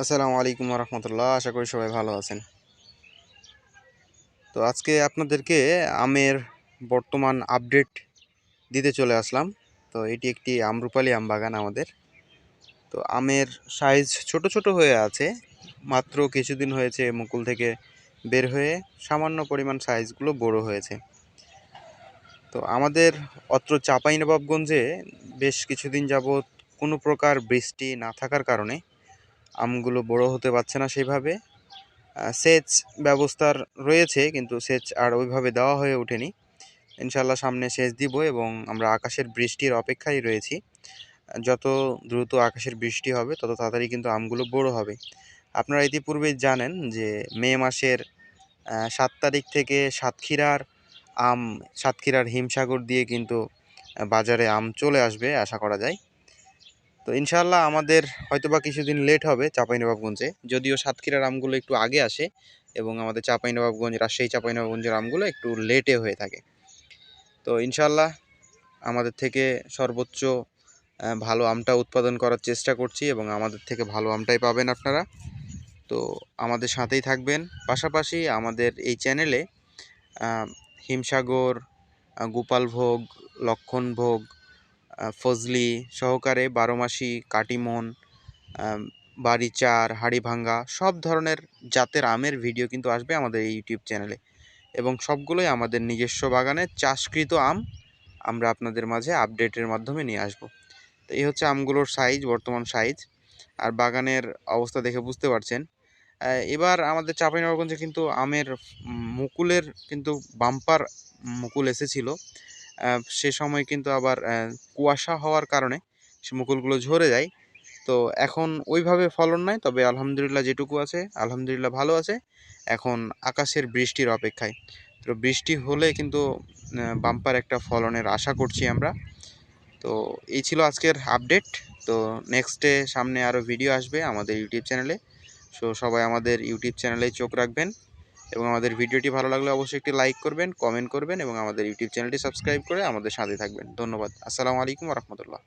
আসসালামু আলাইকুম রহমতুল্লাহ আশা করি সবাই ভালো আছেন। তো আজকে আপনাদেরকে আমের বর্তমান আপডেট দিতে চলে আসলাম। তো এটি একটি আমরুপালি আম বাগান আমাদের। তো আমের সাইজ ছোট ছোট হয়ে আছে, মাত্র কিছুদিন হয়েছে মুকুল থেকে বের হয়ে সামান্য পরিমাণ সাইজগুলো বড় হয়েছে। তো আমাদের অত্র চাঁপাইনবাবগঞ্জে বেশ কিছুদিন যাবৎ কোনো প্রকার বৃষ্টি না থাকার কারণে আমগুলো বড় হতে পারছে না সেইভাবে। সেচ ব্যবস্থার রয়েছে, কিন্তু সেচ আর ওইভাবে দেওয়া হয়ে ওঠেনি। ইনশাল্লাহ সামনে সেচ দিব এবং আমরা আকাশের বৃষ্টির অপেক্ষায় রয়েছি। যত দ্রুত আকাশের বৃষ্টি হবে, তত তাড়াতাড়ি কিন্তু আমগুলো বড় হবে। আপনারা ইতিপূর্বে জানেন যে মে মাসের সাত তারিখ থেকে সাতক্ষীরার আম, সাতক্ষীরার হিমসাগর দিয়ে কিন্তু বাজারে আম চলে আসবে, আশা করা যায়। তো ইনশাল্লাহ আমাদের হয়তোবা কিছুদিন লেট হবে চাঁপাইনবাবগঞ্জে। যদিও সাতক্ষীরার আমগুলো একটু আগে আসে এবং আমাদের চাঁপাইনবাবগঞ্জ, রাজশাহী চাঁপাইনবাবগঞ্জের আমগুলো একটু লেটে হয়ে থাকে। তো ইনশাল্লাহ আমাদের থেকে সর্বোচ্চ ভালো আমটা উৎপাদন করার চেষ্টা করছি এবং আমাদের থেকে ভালো আমটাই পাবেন আপনারা। তো আমাদের সাথেই থাকবেন। পাশাপাশি আমাদের এই চ্যানেলে হিমসাগর গোপালভোগ, লক্ষণভোগ ফজলি সহকারে বারোমাসি কাটিমন বাড়িচার, হাড়িভাঙ্গা সব ধরনের জাতের আমের ভিডিও কিন্তু আসবে আমাদের এই ইউটিউব চ্যানেলে এবং সবগুলোই আমাদের নিজস্ব বাগানে চাষকৃত আম আমরা আপনাদের মাঝে আপডেটের মাধ্যমে নিয়ে আসব। তো এই হচ্ছে আমগুলোর সাইজ বর্তমান সাইজ আর বাগানের অবস্থা দেখে বুঝতে পারছেন। এবার আমাদের চাঁপাইনবাবগঞ্জে কিন্তু আমের মুকুলের কিন্তু বাম্পার মুকুল এসেছিল। সে সময় কিন্তু আবার কুয়াশা হওয়ার কারণে সে মুকুলগুলো ঝরে যায়। তো এখন ওইভাবে ফলন নাই, তবে আলহামদুলিল্লাহ যেটুকু আছে, আলহামদুলিল্লাহ ভালো আছে। এখন আকাশের বৃষ্টির অপেক্ষায়। তো বৃষ্টি হলে কিন্তু বাম্পার একটা ফলনের আশা করছি আমরা। তো এই ছিল আজকের আপডেট। তো নেক্সটে সামনে আরও ভিডিও আসবে আমাদের ইউটিউব চ্যানেলে সো সবাই আমাদের ইউটিউব চ্যানেলে চোখ রাখবেন। এবং আমাদের ভিডিওটি ভালো লাগলে অবশ্যই একটি লাইক করবেন কমেন্ট করবেন এবং আমাদের ইউটিউব চ্যানেলটি সাবস্ক্রাইব করে আমাদের সাথে থাকবেন। ধন্যবাদ। আসসালামু আলাইকুম রহমতুল্লাহ।